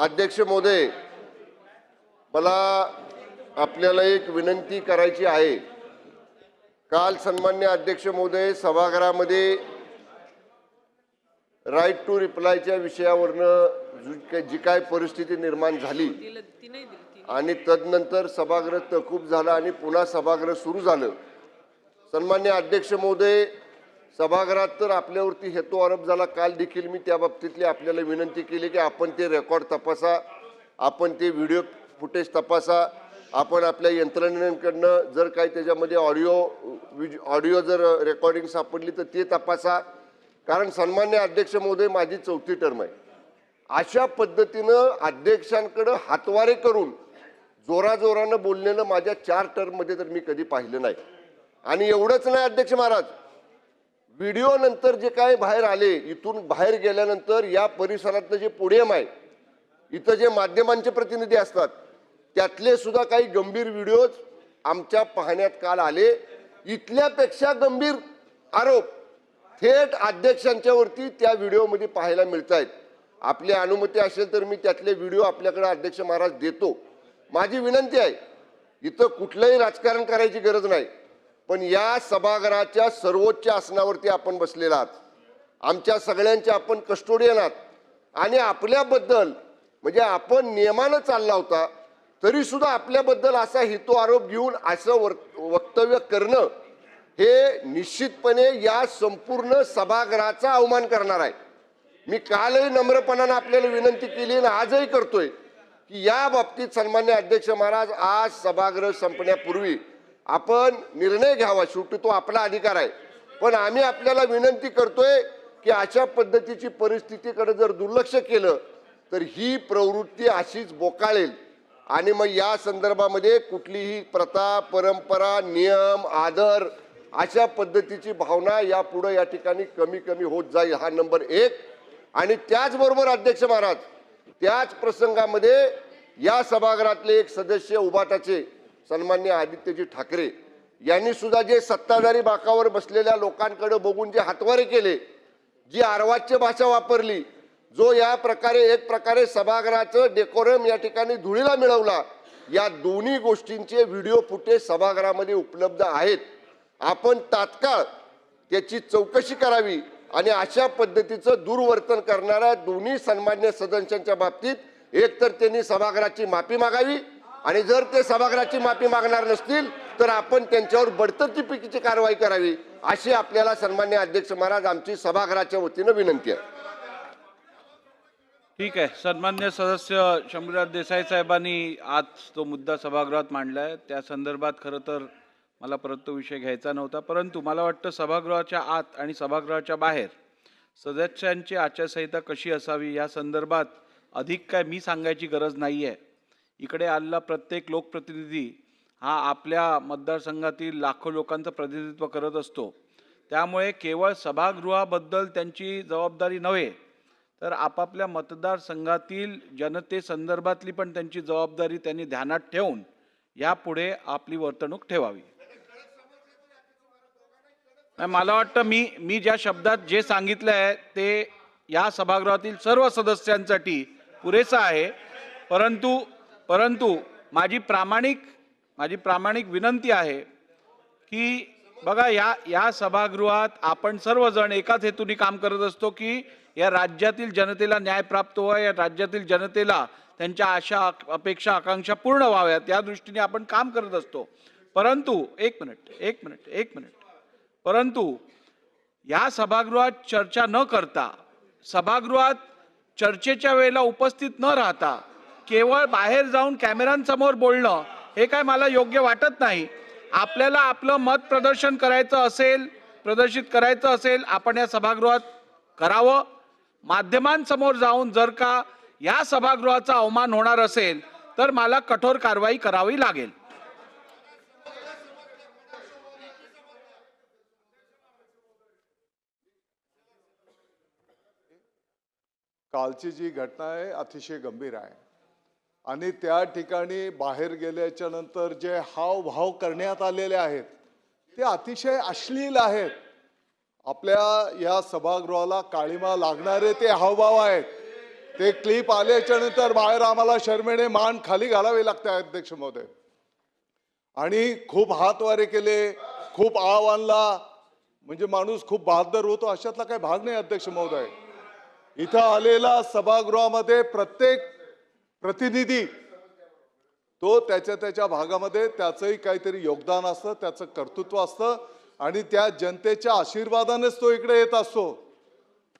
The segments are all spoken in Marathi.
अध्यक्ष महोदय मला आपल्याला एक विनंती करायची आहे. काल सन्मान्य अध्यक्ष महोदय सभागृहामध्ये राईट टू रिप्लायच्या विषयावरनं जी काय- परिस्थिती निर्माण झाली आणि तदनंतर सभागृह तहकूब झालं आणि पुन्हा सभागृह सुरू झालं. सन्मान्य अध्यक्ष महोदय सभागृहात तर आपल्यावरती हेतू आरोप झाला. काल देखील मी त्या बाबतीतली आपल्याला विनंती केली की आपण ते रेकॉर्ड तपासा आपण ते व्हिडिओ फुटेज तपासा आपण आपल्या यंत्रणेकडनं जर काही त्याच्यामध्ये ऑडिओ विज ऑडिओ जर रेकॉर्डिंग सापडली तर ते तपासा. कारण सन्मान्य अध्यक्ष महोदय माझी चौथी टर्म आहे. अशा पद्धतीनं अध्यक्षांकडं हातवारे करून जोराजोरानं बोललेलं माझ्या चार टर्ममध्ये तर मी कधी पाहिलं नाही. आणि एवढंच नाही अध्यक्ष महाराज व्हिडिओ नंतर जे काय बाहेर आले इथून बाहेर गेल्यानंतर या परिसरातलं जे पोडियम आहे इथं जे माध्यमांचे प्रतिनिधी असतात त्यातले सुद्धा काही गंभीर व्हिडिओज आमच्या पाहण्यात काल आले. इथल्यापेक्षा गंभीर आरोप थेट अध्यक्षांच्यावरती त्या व्हिडिओमध्ये पाहायला मिळत आहेत आपली अनुमती असेल तर मी त्यातले व्हिडिओ आपल्याकडे अध्यक्ष महाराज देतो. माझी विनंती आहे इथं कुठलंही राजकारण करायची गरज नाही. पण या सभागृहाच्या सर्वोच्च आसनावरती आपण बसलेला आहात. आमच्या सगळ्यांचे आपण कस्टोडियन आहात. आणि आपल्याबद्दल म्हणजे आपण नियमानं चालला होता तरीसुद्धा आपल्याबद्दल असा हेतू आरोप घेऊन असं वर वक्तव्य करणं हे निश्चितपणे या संपूर्ण सभागृहाचा अवमान करणार आहे. मी कालही नम्रपणानं आपल्याला विनंती केली आणि आजही करतोय की या बाबतीत सन्मान्य अध्यक्ष महाराज आज सभागृह संपण्यापूर्वी आपण निर्णय घ्यावा. शेवटी तो आपला अधिकार आहे. पण आम्ही आपल्याला विनंती करतोय की अशा पद्धतीची परिस्थितीकडे जर दुर्लक्ष केलं तर ही प्रवृत्ती अशीच बोकाळेल. आणि मग या संदर्भामध्ये कुठलीही प्रथा परंपरा नियम आदर अशा पद्धतीची भावना यापुढं या ठिकाणी कमी कमी होत जाईल हा नंबर एक. आणि त्याचबरोबर अध्यक्ष महाराज त्याच प्रसंगामध्ये या सभागृहातले एक सदस्य उभाटाचे सन्मान्य आदित्यजी ठाकरे यांनी सुद्धा जे सत्ताधारी बाकावर बसलेल्या लोकांकडे बघून जे हातवारे केले जी आर्वाच्य भाषा वापरली जो या प्रकारे एक प्रकारे सभागृहाचं डेकोरम या ठिकाणी धुळीला मिळवला या दोन्ही गोष्टींचे व्हिडिओ फुटेज सभागृहामध्ये उपलब्ध आहेत. आपण तात्काळ त्याची चौकशी करावी आणि अशा पद्धतीचं दुर्वर्तन करणाऱ्या दोन्ही सन्मान्य सदस्यांच्या बाबतीत एकतर त्यांनी सभागृहाची माफी मागावी आणि जर ते सभागृहाची माफी मागणार नसतील तर आपण त्यांच्यावर बडतर्फीची कारवाई करावी अशी आपल्याला सन्मान्य अध्यक्ष महाराज आमची सभागृहाच्या वतीनं विनंती आहे. ठीक आहे. सन्मान्य सदस्य शंभूराज देसाई साहेबांनी आज तो मुद्दा सभागृहात मांडला आहे त्या संदर्भात खरं तर मला परत तो विषय घ्यायचा नव्हता परंतु मला वाटतं सभागृहाच्या आत आणि सभागृहाच्या बाहेर सदस्यांची आचारसंहिता कशी असावी या संदर्भात अधिक काय मी सांगायची गरज नाही आहे इकडे आलेला प्रत्येक लोकप्रतिनिधी हा आपल्या मतदारसंघातील लाखो लोकांचं प्रतिनिधित्व करत असतो. त्यामुळे केवळ सभागृहाबद्दल त्यांची जबाबदारी नव्हे तर आपापल्या मतदारसंघातील जनतेसंदर्भातली पण त्यांची जबाबदारी त्यांनी ध्यानात ठेवून यापुढे आपली वर्तणूक ठेवावी. मला वाटतं मी मी ज्या शब्दात जे सांगितलं आहे ते या सभागृहातील सर्व सदस्यांसाठी पुरेसं आहे. परंतु परंतु माझी प्रामाणिक माझी प्रामाणिक विनंती आहे की बघा या या सभागृहात आपण सर्वजण एकाच हेतूने काम करत असतो की या राज्यातील जनतेला न्याय प्राप्त व्हावा या राज्यातील जनतेला त्यांच्या आशा अपेक्षा आकांक्षा पूर्ण व्हाव्यात या दृष्टीने आपण काम करत असतो. परंतु एक मिनिट एक मिनिट एक मिनिट. परंतु या सभागृहात चर्चा न करता सभागृहात चर्चेच्या वेळेला उपस्थित न राहता केवळ बाहेर जाऊन कॅमेऱ्यांसमोर बोलणं हे काय मला योग्य वाटत नाही. आपल्याला आपलं मत प्रदर्शन करायचं असेल प्रदर्शित करायचं असेल आपण या सभागृहात करावं. माध्यमांसमोर जाऊन जर का या सभागृहाचा अवमान होणार असेल तर मला कठोर कारवाई करावी लागेल. कालची जी घटना आहे अतिशय गंभीर आहे. आणि त्या ठिकाणी बाहेर गेल्याच्यानंतर जे हावभाव करण्यात आलेले आहेत ते अतिशय अश्लील आहेत. आपल्या या सभागृहाला काळीमा लागणारे ते हावभाव आहेत. ते क्लिप आल्याच्यानंतर बाहेर आम्हाला शर्मेने मान खाली घालावी लागते अध्यक्ष महोदय. आणि खूप हातवारे केले खूप आव आणला. म्हणजे माणूस खूप बहादर होतो अशातला काही भाग नाही अध्यक्ष महोदय. इथं आलेला सभागृहामध्ये प्रत्येक प्रतिनिधी. तो त्याच्या त्याच्या भागामध्ये त्याचंही काहीतरी योगदान असतं त्याचं कर्तृत्व असतं आणि त्या जनतेच्या आशीर्वादानेच तो इकडे येत असतो.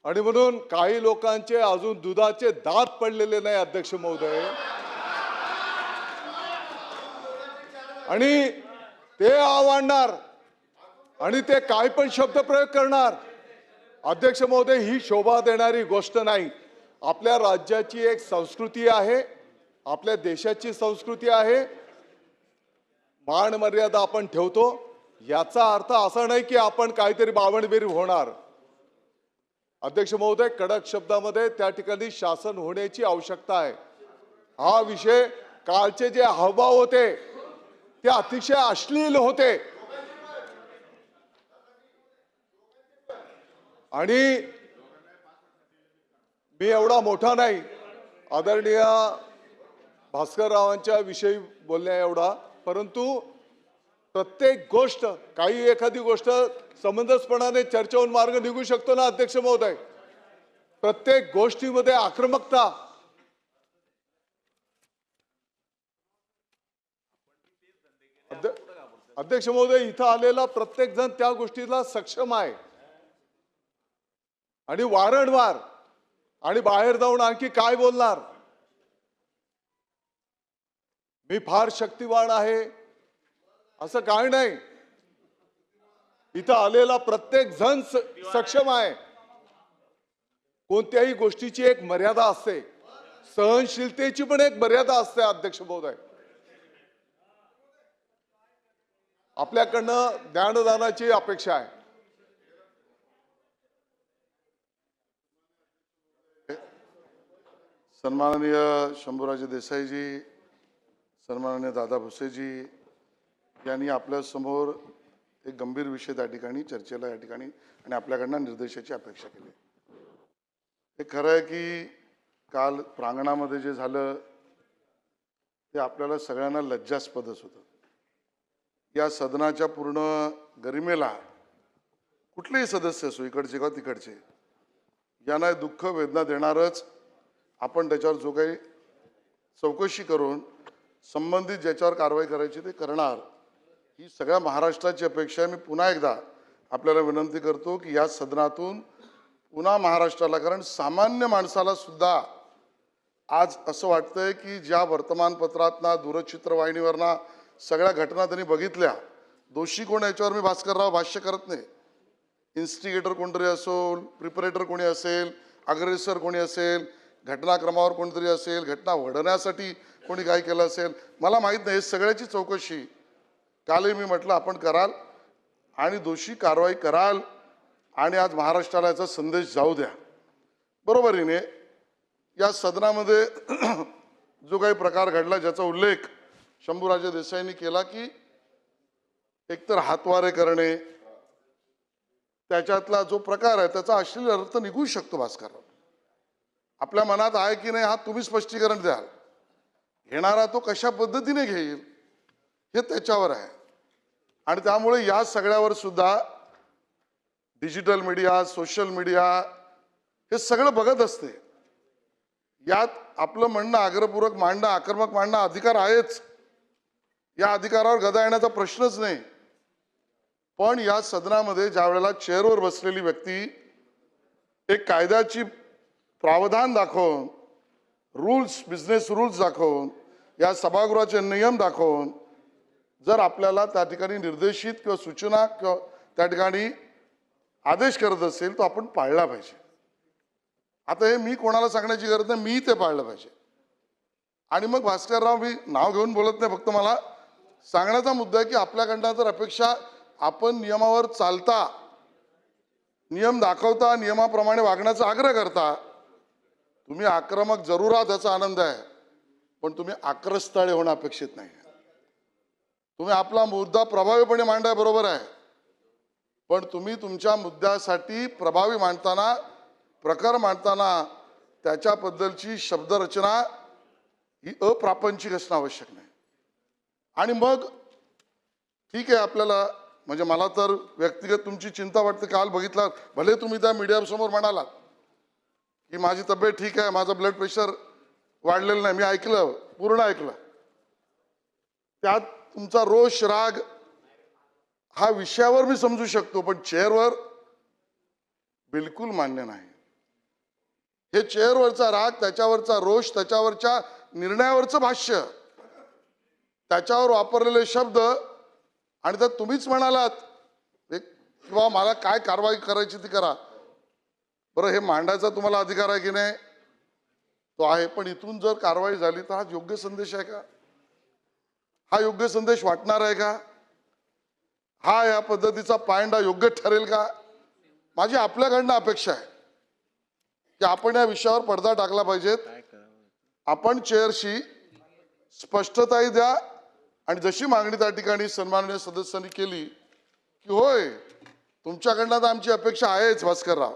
आणि म्हणून काही लोकांचे अजून दुधाचे दात पडलेले नाही अध्यक्ष महोदय. आणि ते आवडणार आणि ते काय पण शब्द प्रयोग करणार. अध्यक्ष महोदय ही शोभा देणारी गोष्ट नाही. आपल्या राज्याची एक संस्कृती आहे आपल्या देशाची संस्कृती आहे. मान मर्यादा आपण ठेवतो. याचा अर्थ असा नाही की आपण काहीतरी बावणबीर होणार. अध्यक्ष महोदय कडक शब्दामध्ये त्या ठिकाणी शासन होण्याची आवश्यकता आहे. हा विषय कालचे जे हावभाव होते ते अतिशय अश्लील होते. आणि मी एवढा मोठा नाही. आदरणीय भास्कररावांच्या विषयी बोलण्या एवढा. परंतु प्रत्येक गोष्ट काही एखादी गोष्ट समंजसपणाने चर्चेहून मार्ग निघू शकतो ना अध्यक्ष महोदय? प्रत्येक गोष्टीमध्ये आक्रमकता. अध्यक्ष महोदय इथं आलेला प्रत्येक जण त्या गोष्टीला सक्षम आहे. आणि वारंवार आणि बाहेर जाऊन आणखी काय बोलणार? मी फार शक्तिवान आहे. असं काय नाही. इथं आलेला प्रत्येक जण स- सक्षम आहे. कोणत्याही गोष्टीची एक मर्यादा असते. सहनशीलतेची पण एक मर्यादा असते अध्यक्ष महोदय. आपल्याकडनं ज्ञानदानाची अपेक्षा आहे. सन्माननीय शंभूराजे देसाईजी सन्माननीय दादा भुसेजी यांनी आपल्यासमोर एक गंभीर विषय त्या ठिकाणी चर्चेला या ठिकाणी आणि आपल्याकडनं निर्देशाची अपेक्षा केली. हे खरं आहे की काल प्रांगणामध्ये जे झालं ते आपल्याला सगळ्यांना लज्जास्पदच होतं. या सदनाच्या पूर्ण गरिमेला कुठलेही सदस्य असो इकडचे किंवा तिकडचे यांना दुःख वेदना देणारच आपण त्याच्यावर जो काही चौकशी करून संबंधित ज्याच्यावर कारवाई करायची ते करणार. ही सगळ्या महाराष्ट्राची अपेक्षा आहे. मी पुन्हा एकदा आपल्याला विनंती करतो की या सदनातून पुन्हा महाराष्ट्राला कारण सामान्य माणसाला सुद्धा आज असं वाटतंय की ज्या वर्तमानपत्रातना दूरचित्रवाहिनीवरना सगळ्या घटना त्यांनी बघितल्या दोषी कोण याच्यावर मी भास्करराव भाष्य करत नाही. इन्स्टिगेटर कोणतरी असो प्रिपरेटर कोणी असेल अग्रेसर कोणी असेल घटनाक्रमावर कोणतरी असेल घटना वढण्यासाठी कोणी काय केलं असेल मला माहीत नाही. सगळ्याची चौकशी कालही मी म्हटलं आपण कराल आणि दोषी कारवाई कराल आणि आज महाराष्ट्राला याचा संदेश जाऊ द्या. बरोबरीने या सदनामध्ये जो काही प्रकार घडला ज्याचा उल्लेख शंभूराजे देसाईंनी केला की एकतर हातवारे करणे त्याच्यातला जो प्रकार आहे त्याचा अश्लील अर्थ निघू शकतो भास्कर आपल्या मनात आहे की नाही हा तुम्ही स्पष्टीकरण द्याल. घेणारा तो कशा पद्धतीने घेईल हे त्याच्यावर आहे. आणि त्यामुळे या सगळ्यावर सुद्धा डिजिटल मीडिया सोशल मीडिया हे सगळं बघत असते. यात आपलं म्हणणं आग्रहपूर्वक मांडणं आक्रमक मांडणं अधिकार आहेच. या अधिकारावर गदा येण्याचा प्रश्नच नाही. पण या सदनामध्ये ज्या वेळेला चेअरवर बसलेली व्यक्ती एक कायद्याची प्रावधान दाखवून रूल्स बिझनेस रूल्स दाखवून या सभागृहाचे नियम दाखवून जर आपल्याला त्या ठिकाणी निर्देशित किंवा सूचना किंवा त्या ठिकाणी आदेश करत असेल तो आपण पाळला पाहिजे. आता हे मी कोणाला सांगण्याची गरज नाही मी ते पाळलं पाहिजे. आणि मग भास्करराव मी नाव घेऊन बोलत नाही फक्त मला सांगण्याचा मुद्दा आहे की आपल्याकडनं जर अपेक्षा आपण नियमावर चालता नियम दाखवता नियमाप्रमाणे वागण्याचा आग्रह करता तुम्ही आक्रमक जरूर आहात याचा आनंद आहे पण तुम्ही आक्रस्थळे होणं अपेक्षित नाही. तुम्ही आपला मुद्दा प्रभावीपणे मांडाय बरोबर आहे पण तुम्ही तुमच्या मुद्द्यासाठी प्रभावी मांडताना प्रकार मांडताना त्याच्याबद्दलची शब्दरचना ही अप्रापंचिक असणं आवश्यक नाही. आणि मग ठीक आहे आपल्याला म्हणजे मला तर व्यक्तिगत तुमची चिंता वाटते काल बघितला भले तुम्ही त्या मीडियासमोर म्हणालात की माझी तब्येत ठीक आहे माझं ब्लड प्रेशर वाढलेलं नाही. मी ऐकलं पूर्ण ऐकलं. त्यात तुमचा रोष राग हा विषयावर मी समजू शकतो पण चेअरवर बिलकुल मान्य नाही. हे चेअरवरचा राग त्याच्यावरचा रोष त्याच्यावरच्या निर्णयावरचं भाष्य त्याच्यावर वापरलेले शब्द आणि त्यात तुम्हीच म्हणालात एक किंवा मला काय कारवाई करायची ती करा. बरं हे मांडायचा तुम्हाला अधिकार आहे की नाही? तो आहे पण इथून जर कारवाई झाली तर हा योग्य संदेश आहे का? हा योग्य संदेश वाटणार आहे का? हा या पद्धतीचा पायंडा योग्य ठरेल का? माझी आपल्याकडनं अपेक्षा आहे की आपण या विषयावर पडदा टाकला पाहिजेत. आपण चेअरशी स्पष्टताही द्या आणि जशी मागणी त्या ठिकाणी सन्माननीय सदस्यांनी केली की होय तुमच्याकडनं तर आमची अपेक्षा आहेच भास्करराव.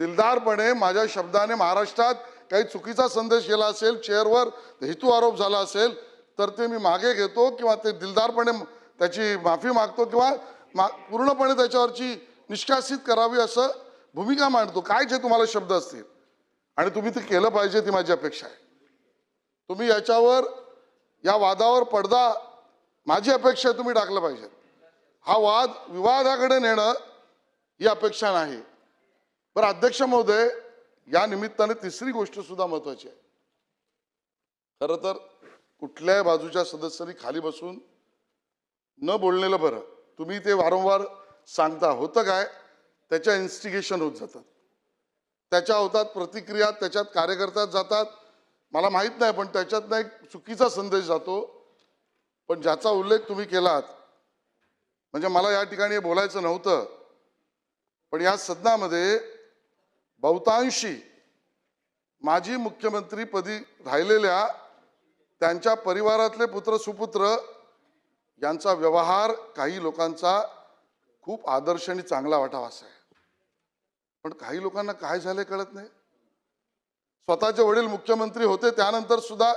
दिलदारपणे माझ्या शब्दाने महाराष्ट्रात काही चुकीचा संदेश गेला असेल चेअरवर हेतू आरोप झाला असेल तर ते मी मागे घेतो किंवा ते दिलदारपणे त्याची माफी मागतो किंवा मा पूर्णपणे त्याच्यावरची निष्कासित करावी असं भूमिका मांडतो. काय जे तुम्हाला शब्द असतील. आणि तुम्ही ते केलं पाहिजे ती माझी अपेक्षा आहे. तुम्ही याच्यावर या वादावर पडदा माझी अपेक्षा आहे तुम्ही टाकलं पाहिजे. हा वाद विवादाकडे नेणं ही अपेक्षा नाही. बरं अध्यक्ष महोदय या निमित्ताने तिसरी गोष्ट सुद्धा महत्वाची आहे. खरं तर कुठल्याही बाजूच्या सदस्यांनी खाली बसून न बोललेलं बरं. तुम्ही ते वारंवार सांगता होतं काय? त्याच्या इन्स्टिगेशन होत जातात. त्याच्या होतात प्रतिक्रिया त्याच्यात कार्यकर्त्यात जातात. मला माहीत नाही पण त्याच्यातनं एक चुकीचा संदेश जातो. पण ज्याचा उल्लेख तुम्ही केलात म्हणजे मला या ठिकाणी बोलायचं नव्हतं. पण या सदनामध्ये बहुतांशी माजी मुख्यमंत्रीपदी राहिलेल्या त्यांच्या परिवारातले पुत्र सुपुत्र यांचा व्यवहार काही लोकांचा खूप आदर्श आणि चांगला वाटावा असा आहे. पण काही लोकांना काय झाले कळत नाही. स्वतःचे वडील मुख्यमंत्री होते त्यानंतर सुद्धा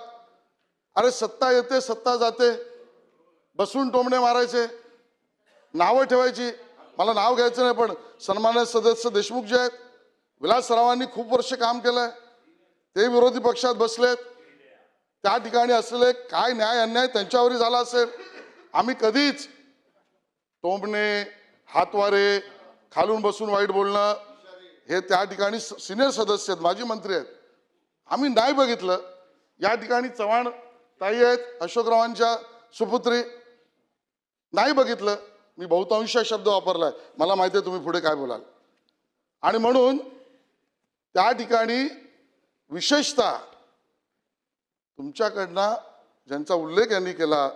अरे सत्ता येते सत्ता जाते. बसून टोमणे मारायचे. नावं ठेवायची. मला नाव घ्यायचं नाही पण सन्मान्य सदस्य देशमुख जे आहेत विलासरावांनी खूप वर्ष काम केलंय. ते विरोधी पक्षात बसलेत. त्या ठिकाणी असलेले काय न्याय अन्याय त्यांच्यावरही झाला असेल. आम्ही कधीच टोमणे हातवारे खालून बसून वाईट बोलणं हे त्या ठिकाणी सिनियर सदस्य आहेत माजी मंत्री आहेत. आम्ही नाही बघितलं. या ठिकाणी चव्हाण ताई आहेत अशोकरावांच्या सुपुत्री. नाही बघितलं. मी बहुतांश शब्द वापरलाय. मला माहिती आहे तुम्ही पुढे काय बोलाल. आणि म्हणून त्या ठिकाणी विशेषतः तुमच्याकडनं ज्यांचा उल्लेख यांनी केला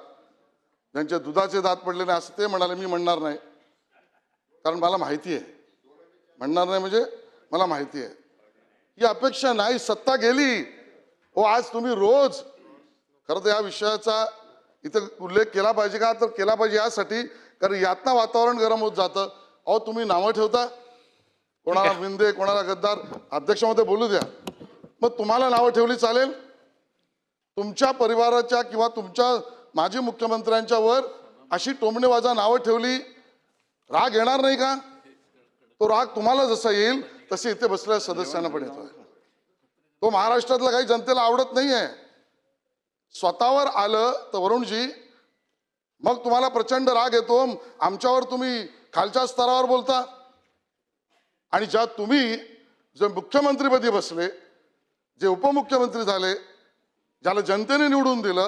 ज्यांचे दुधाचे दात पडले नाही असं ते म्हणाले मी म्हणणार नाही. कारण मला माहिती आहे. म्हणणार नाही म्हणजे मला माहिती आहे. ही अपेक्षा नाही सत्ता गेली. हो आज तुम्ही रोज खरं तर या विषयाचा इथं उल्लेख केला पाहिजे का? तर केला पाहिजे यासाठी कारण यातनं वातावरण गरम होत जातं. अहो तुम्ही नावं ठेवता कोणाला मिंदे कोणाला गद्दार अध्यक्षामध्ये बोलू द्या. मग तुम्हाला नावं ठेवली चालेल. तुमच्या परिवाराच्या किंवा तुमच्या माजी मुख्यमंत्र्यांच्या वर अशी टोमणेवाजा नावं ठेवली. राग येणार नाही का? तो राग तुम्हाला जसा येईल तसे इथे बसलेल्या सदस्यांना पण येतोय. तो महाराष्ट्रातल्या काही जनतेला आवडत नाहीये. स्वतःवर आलं तर वरुणजी मग तुम्हाला प्रचंड राग येतो. आमच्यावर तुम्ही खालच्या स्तरावर बोलता. आणि ज्या तुम्ही जे मुख्यमंत्रीपदी बसले जे उपमुख्यमंत्री झाले ज्याला जनतेने निवडून दिलं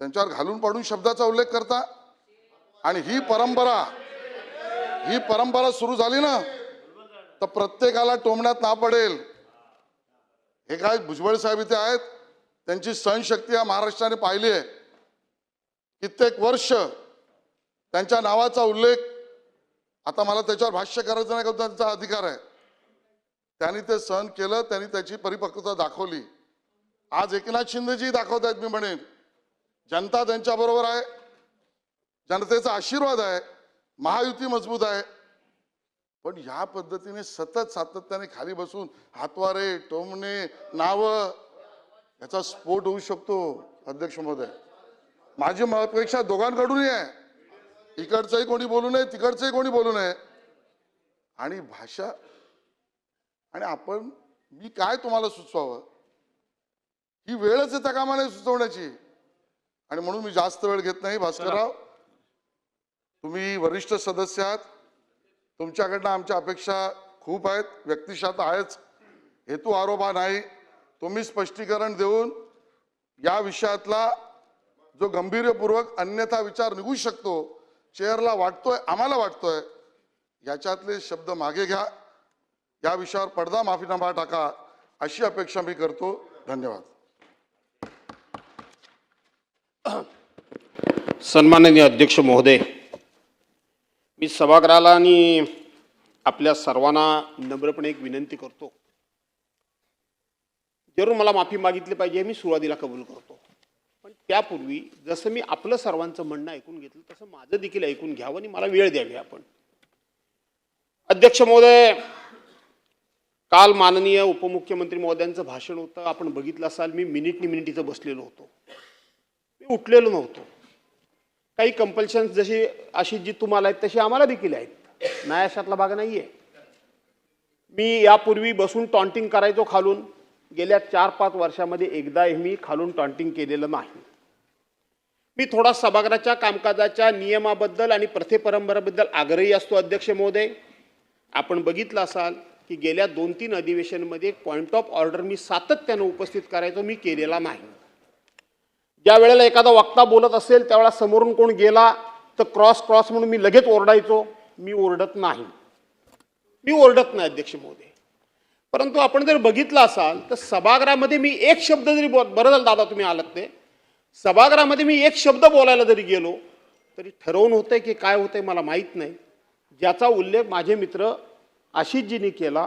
त्यांच्यावर घालून पाडून शब्दाचा उल्लेख करता. आणि ही परंपरा ही परंपरा सुरू झाली ना तर प्रत्येकाला टोमण्यात ना पडेल. हे काय भुजबळ साहेब इथे आहेत? त्यांची सहनशक्ती या महाराष्ट्राने पाहिली आहे. कित्येक वर्ष त्यांच्या नावाचा उल्लेख आता मला त्याच्यावर भाष्य करायचं नाही का? त्यांचा अधिकार आहे. त्यांनी ते सहन केलं त्यांनी त्याची परिपक्वता दाखवली. आज एकनाथ शिंदेजी दाखवत आहेत मी म्हणेन. जनता त्यांच्या बरोबर आहे. जनतेचा आशीर्वाद आहे. महायुती मजबूत आहे. पण ह्या पद्धतीने सतत सातत्याने खाली बसून हातवारे टोमणे नावं याचा स्फोट होऊ शकतो अध्यक्ष महोदय. माझी म- अपेक्षा दोघांकडूनही आहे. इकडचंही कोणी बोलू नये तिकडचंही कोणी बोलू नये. आणि भाषा आणि आपण मी काय तुम्हाला सुचवावं? ही वेळच आहे त्या कामाने सुचवण्याची. आणि म्हणून मी जास्त वेळ घेत नाही भास्करराव. तुम्ही वरिष्ठ सदस्य आहात. तुमच्याकडनं आमच्या अपेक्षा खूप आहेत. व्यक्तिशत आहेच. हेतू आरोप हा नाही. तुम्ही स्पष्टीकरण देऊन या विषयातला जो गंभीरपूर्वक अन्यथा विचार निघू शकतो चेअरला वाटतोय आम्हाला वाटतोय याच्यातले शब्द मागे घ्या. या विषयावर पडदा माफीनामा टाका अशी अपेक्षा मी करतो. धन्यवाद. सन्माननीय अध्यक्ष महोदय मी सभागृहाला आणि आपल्या सर्वांना नम्रपणे एक विनंती करतो. जरूर मला माफी मागितली पाहिजे मी सुरुवातीला कबूल करतो. त्यापूर्वी जसं मी आपलं सर्वांचं म्हणणं ऐकून घेतलं तसं माझं देखील ऐकून घ्यावं आणि मला वेळ द्यावी आपण. अध्यक्ष महोदय काल माननीय उपमुख्यमंत्री महोदयांचं भाषण होतं. आपण बघितलं असाल मी मिनिटनी मिनिट इथं बसलेलो होतो. मी उठलेलो नव्हतो. काही कंपल्शन जशी अशी जी तुम्हाला आहेत तशी आम्हाला देखील आहेत. नाही अशातला भाग नाही आहे मी यापूर्वी बसून टॉन्टिंग करायचो खालून. गेल्या चार पाच वर्षामध्ये एकदाही मी खालून टॉन्टिंग केलेलं नाही. मी थोडा सभागृहाच्या कामकाजाच्या नियमाबद्दल आणि प्रथेपरंपराबद्दल आग्रही असतो अध्यक्ष महोदय. आपण बघितलं असाल की गेल्या दोन तीन अधिवेशनमध्ये पॉईंट ऑफ ऑर्डर मी सातत्यानं उपस्थित करायचो मी केलेला नाही. ज्या वेळेला एखादा वक्ता बोलत असेल त्यावेळेला समोरून कोण गेला तर क्रॉस क्रॉस म्हणून मी लगेच ओरडायचो. मी ओरडत नाही. मी ओरडत नाही अध्यक्ष महोदय. परंतु आपण जर बघितलं असाल तर सभागृहामध्ये मी एक शब्द जरी बोल बरं झालं दादा तुम्ही आलात ते. सभागृहामध्ये मी एक शब्द बोलायला जरी गेलो तरी ठरवून होतंय की काय होतंय मला माहीत नाही. ज्याचा उल्लेख माझे मित्र आशिषजींनी केला.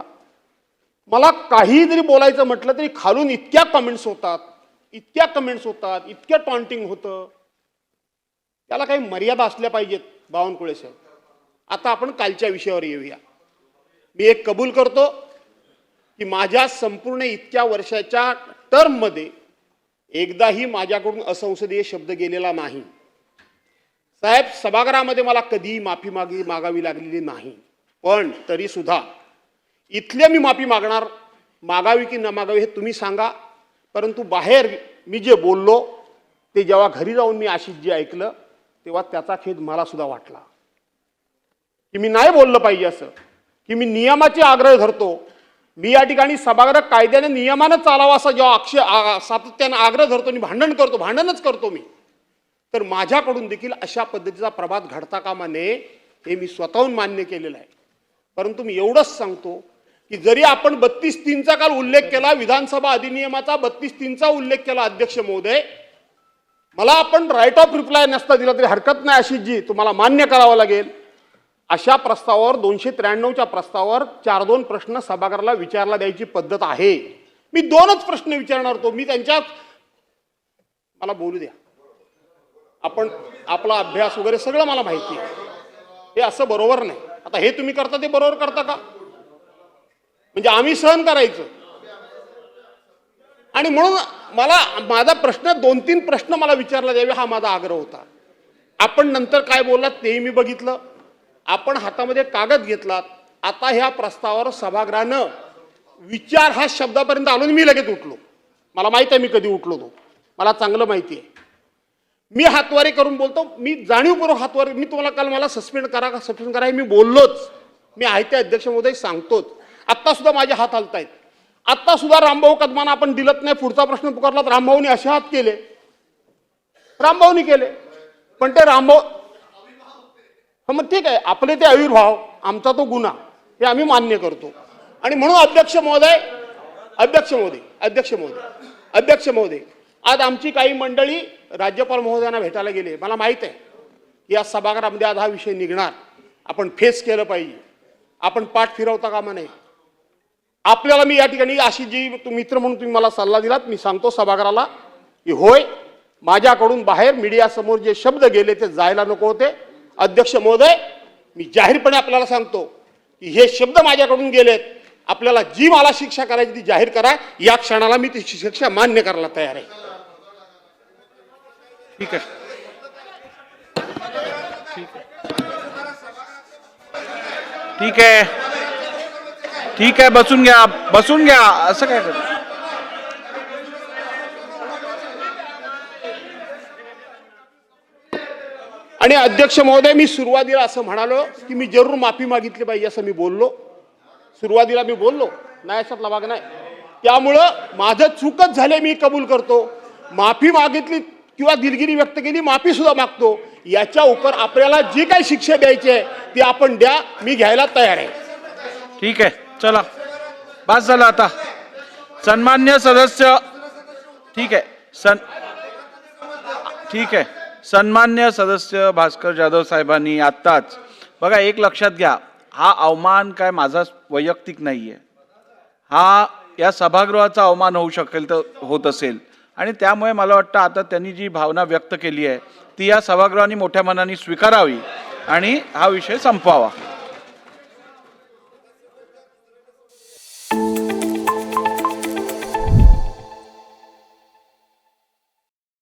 मला काही जरी बोलायचं म्हटलं तरी खालून इतक्या कमेंट्स होतात इतक्या कमेंट्स होतात इतक्या टॉन्टिंग होतं. त्याला काही मर्यादा असल्या पाहिजेत बावनकुळे साहेब. आता आपण कालच्या विषयावर येऊया. मी एक कबूल करतो की माझ्या संपूर्ण इतक्या वर्षाच्या टर्ममध्ये एकदाही माझ्याकडून असंसदीय शब्द गेलेला नाही. साहेब सभागृहामध्ये मला कधीही माफी मागी मागावी लागलेली नाही. पण तरी सुद्धा इथले मी माफी मागणार मागावी की न मागावी हे तुम्ही सांगा. परंतु बाहेर मी जे बोललो ते जेव्हा घरी जाऊन मी आशिष जे ऐकलं तेव्हा त्याचा खेद मला सुद्धा वाटला. की मी नाही बोललं पाहिजे असं. की मी नियमाचे आग्रह धरतो. मी या ठिकाणी सभागृह कायद्याने नियमानं चालावा असा जेव्हा अक्षय आ- सातत्यानं आग्रह धरतो आणि भांडण करतो भांडणच करतो मी तर माझ्याकडून देखील अशा पद्धतीचा प्रभात घडता कामा नये हे मी स्वतःहून मान्य केलेलं आहे. परंतु मी एवढंच सांगतो की जरी आपण बत्तीस तीनचा काल उल्लेख केला विधानसभा अधिनियमाचा बत्तीस तीनचा उल्लेख केला अध्यक्ष महोदय मला आपण राईट ऑफ रिप्लाय नसता दिला तरी हरकत नाही अशी जी तुम्हाला मान्य करावं लागेल. अशा प्रस्तावावर दोनशे त्र्याण्णवच्या प्रस्तावावर चार दोन प्रश्न सभागृहाला विचारला द्यायची पद्धत आहे. मी दोनच प्रश्न विचारणार होतो. मी त्यांच्यात मला बोलू द्या. आपण आपला अभ्यास वगैरे सगळं मला माहिती आहे. हे असं बरोबर नाही. आता हे तुम्ही करता ते बरोबर करता का? म्हणजे आम्ही सहन करायचं. आणि म्हणून मला माझा प्रश्न दोन तीन प्रश्न मला विचारला द्यावे हा माझा आग्रह होता. आपण नंतर काय बोललात तेही मी बघितलं. आपण हातामध्ये कागद घेतलात आता ह्या प्रस्तावावर सभागृहानं विचार हा शब्दापर्यंत आलो मी लगेच उठलो. मला माहीत आहे मी कधी उठलो तो. मला चांगलं माहिती आहे. मी हातवारी करून बोलतो मी जाणीवपूर्वक हातवारी मी तुम्हाला काल मला सस्पेंड करा का सस्पेंड करा हे मी बोललोच. मी आयत्या ते अध्यक्ष महोदय सांगतोच. आत्तासुद्धा माझे हात हलतायत. आहेत आत्तासुद्धा रामभाऊ कदमांना आपण दिलत नाही पुढचा प्रश्न पुकारला तर रामभाऊनी असे हात केले. रामभाऊनी केले. पण ते रामभाऊ मग ठीक आहे. आपले ते आविर्भाव आमचा तो गुन्हा हे आम्ही मान्य करतो. आणि म्हणून अध्यक्ष महोदय अध्यक्ष महोदय अध्यक्ष महोदय अध्यक्ष महोदय आज आमची काही मंडळी राज्यपाल महोदयांना भेटायला गेले. मला माहीत आहे की या सभागृहामध्ये आज हा विषय निघणार. आपण फेस केलं पाहिजे. आपण पाठ फिरवता कामा नये. आपल्याला मी या ठिकाणी अशी जी मित्र म्हणून तुम्ही मला सल्ला दिलात मी सांगतो सभागृहाला की होय माझ्याकडून बाहेर मीडियासमोर जे शब्द गेले ते जायला नको होते. अध्यक्ष महोदय मी जाहीरपणे आपल्याला सांगतो की हे शब्द माझ्याकडून गेलेत. आपल्याला जी मला शिक्षा करायची ती जाहीर करा. या क्षणाला मी ती शिक्षा मान्य करायला तयार आहे. ठीक आहे. ठीक आहे. ठीक आहे बसून घ्या बसून घ्या असं काय करतो? आणि अध्यक्ष महोदय मी सुरुवातीला असं म्हणालो की मी जरूर माफी मागितली पाहिजे असं मी बोललो. सुरुवातीला मी बोललो नाही अशातला भाग नाही. त्यामुळं माझं चूकच झाले मी कबूल करतो. माफी मागितली किंवा दिलगिरी व्यक्त केली माफी सुद्धा मागतो. याच्या उपर आपल्याला जी काही शिक्षा द्यायची आहे ती आपण द्या मी घ्यायला तयार आहे. ठीक आहे चला. बस झालं आता. सन्मान्य सदस्य ठीक आहे सन ठीक आहे. सन्मान्य सदस्य भास्कर जाधव साहेबांनी आत्ताच बघा एक लक्षात घ्या हा अवमान काय माझा वैयक्तिक नाही आहे हा या सभागृहाचा अवमान होऊ शकेल तर होत असेल. आणि त्यामुळे मला वाटतं आता त्यांनी जी भावना व्यक्त केली आहे ती या सभागृहाने मोठ्या मनाने स्वीकारावी आणि हा विषय संपवावा.